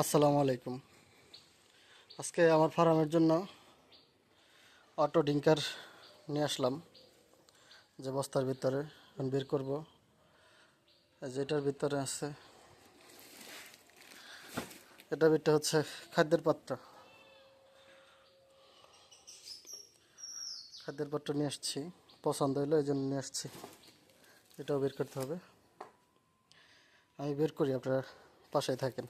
আসসালামু আলাইকুম। আজকে আমার ফার্মের জন্য অটো ডিঙ্কার নিয়ে আসলাম। যে বস্তার ভিতরে বের করব। যেটার ভিতরে আছে এটা ভিতরে হচ্ছে খাদ্যের পাত্র। খাদ্যের পাত্র নিয়ে আসছি, পছন্দ হলো এই জন্য নিয়ে আসছি। এটাও বের করতে হবে। আমি বের করি, আপনারা পাশে থাকেন।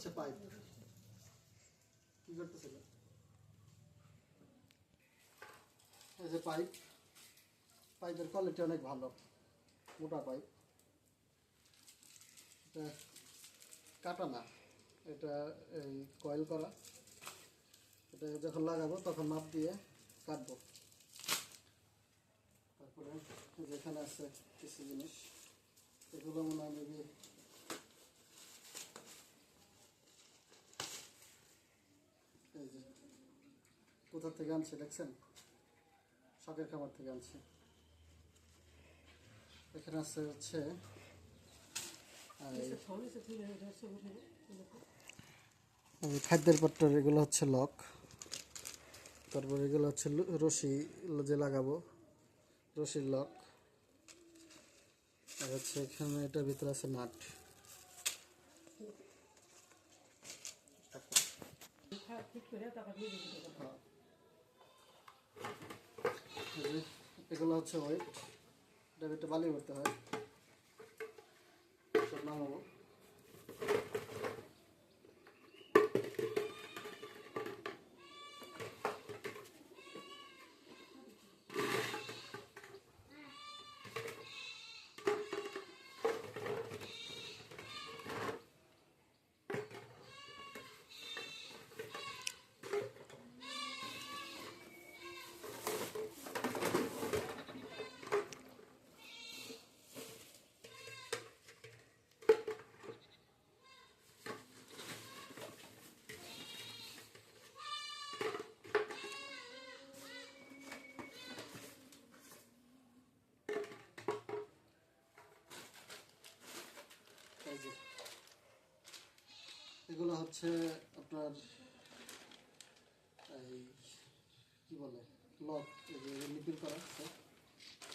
হচ্ছে পাইপ কি করতেছিল এই যে পাইপ পাইপের কোয়ালিটি অনেক ভালো, মোটা পাইপ এটা কাটা না, এটা এই কয়েল করা। এটা যখন লাগাবো তখন মাপ দিয়ে কাটবো। তারপরে যেখানে আছে কিছু জিনিস, এগুলো মনে হয় maybe এই যে কোথা থেকে আনছে দেখছেন? শখের খাবার থেকে আনছে। এখানে আছে হচ্ছে খাদ্যের পাত্র এগুলো হচ্ছে লক। তারপর এগুলো হচ্ছে রশি যে লাগাবো রশির লক। আর হচ্ছে এখানে এটার ভিতরে আছে নাট। ঠিক এই যে এগুলো হচ্ছে ওয়েট এটা একটু বালি করতে হয়। সব নামাবো এই যে এগুলো হচ্ছে আপনার এই কি বলে, লক লিপিল করা আছে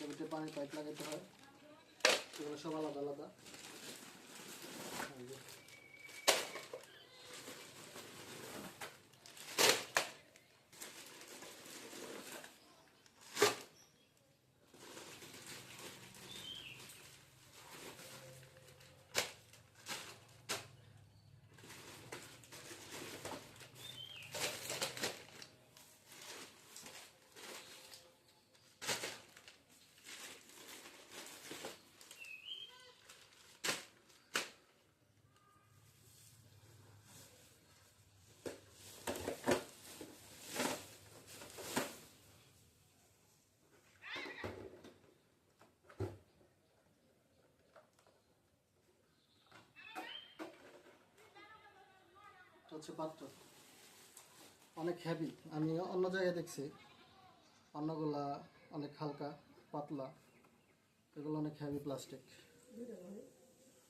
এর পানির পাইপ লাগাইতে হয়। এগুলো সব আলাদা আলাদা। হচ্ছে পাত্র। অনেক হেভি আমি অন্য জায়গায় দেখছি। অন্যগুলা অনেক হালকা, পাতলা। এগুলো অনেক হেভি প্লাস্টিক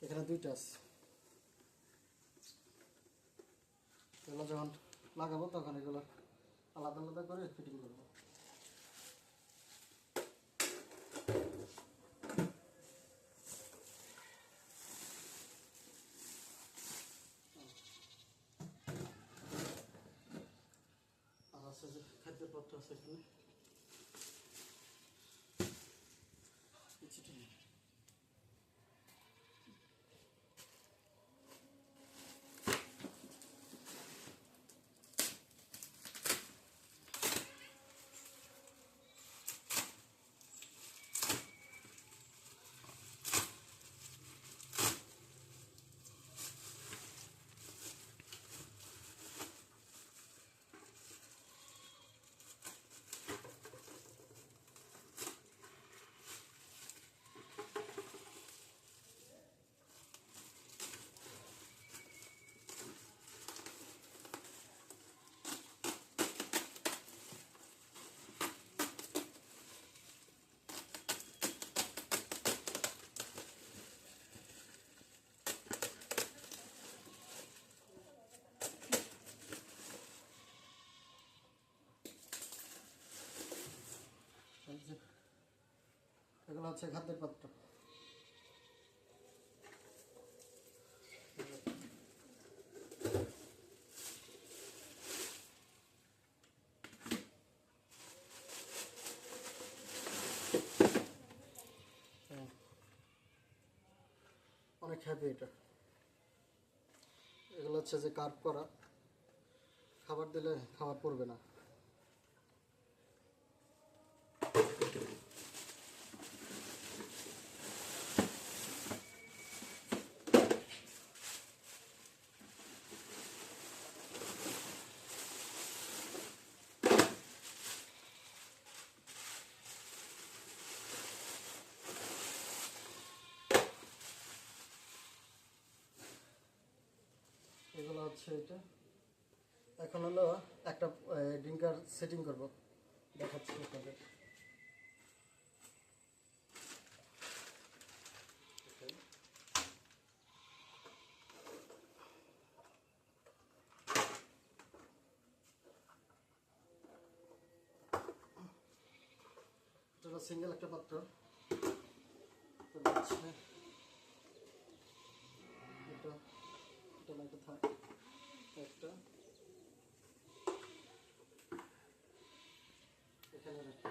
এখানে দুইটা আছে। এগুলো যখন লাগাবো তখন এগুলো আলাদা আলাদা করে ফিটিং করব। processes হচ্ছে খাদ্যের পাত্র। অনেক হ্যাপি এটা। এগুলো হচ্ছে যে কার্ভ করা। খাবার দিলে খাবার পড়বে না এগুলো হচ্ছে এটা। এখন হলো একটা ড্রিঙ্কার সেটিং করব। দেখাচ্ছি আপনাদের। সিঙ্গেল একটা পাত্র। এটা এটা থাক। একটা। এখানে রাখি।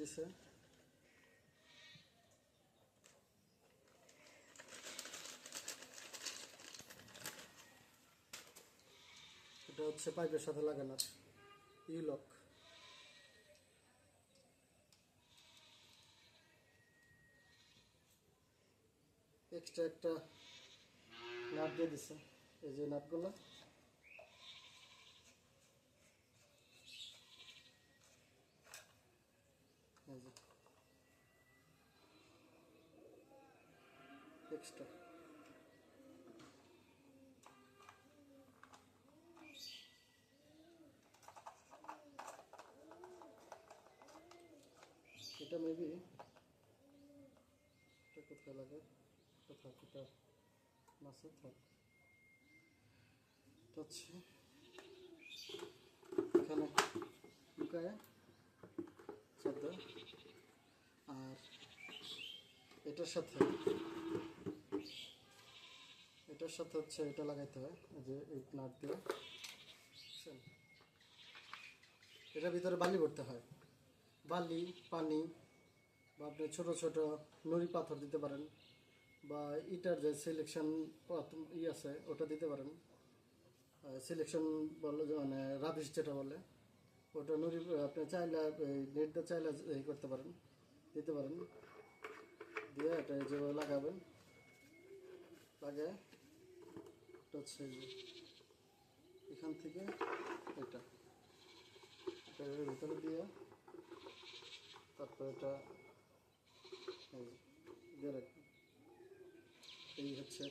দিছে। এটা হচ্ছে পাইপের সাথে লাগানো। ইউলক এক্সট্রা একটা নাট দিয়ে দিছে এই যে নাটগুলো। এক্সট্রা এটা মেবি এটা কোথায় লাগে। এটা থাক এটা মাছে থাক। হচ্ছে এখানে লুকায়। শব্দ আর এটার সাথে এটার সাথে হচ্ছে এটা লাগাইতে হয় যে এই নাট দিয়ে? এটার ভিতরে বালি ভরতে হয়। বালি, পানি বা আপনি ছোটো ছোটো নুড়ি পাথর দিতে পারেন বা ইটার যে সিলেকশন ই আছে, ওটা দিতে পারেন। সিলেকশন বলে যে মানে রাবিশ যেটা বলে, ওটা নুড়ি, আপনি চাইলে নেট দিয়ে চাইলে এই করতে পারেন, দিতে পারেন। দিয়ে এটা এই যে লাগাবেন। লাগে হচ্ছে এখান থেকে এটা। এটা ভিতরে দিয়ে তারপর এটা এই হচ্ছে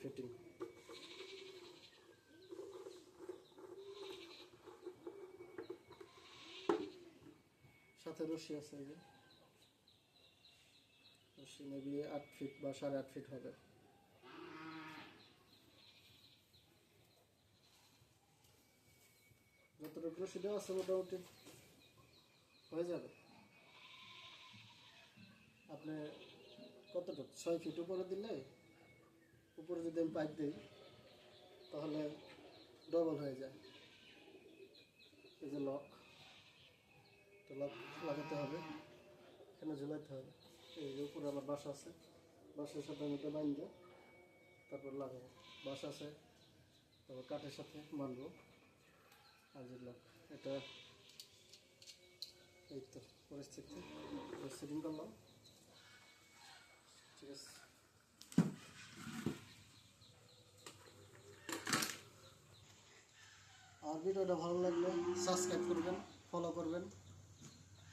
ফিটিং সাথে রশি আছে যে। রশি মেবি আট ফিট বা সাড়ে আট ফিট হবে। যতটুকু রশি দেওয়া আছে মোটামুটি হয়ে যাবে। আপনি কতটুকু? ছয় ফিট উপরে দিলে, উপরে যদি আমি পাইপ দিই, তাহলে ডবল হয়ে যায়। এই যে লক তো লক লাগাতে হবে। এখানে ঝুলাইতে হবে। এই যে উপরে আমার বাসা আছে। বাসার সাথে আমি এটা বাঁধবো তারপর লাগাবো। বাসা আছে, তারপর কাঠের সাথে বাঁধবো। আর যে লক এটা এই তো, পরিস্থিতি। সেটিং করলাম আর ভিডিওটা ভালো লাগলে সাবস্ক্রাইব করবেন ফলো করবেন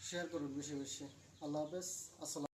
শেয়ার করুন বেশি বেশি। আল্লাহ হাফেজ, আসসালাম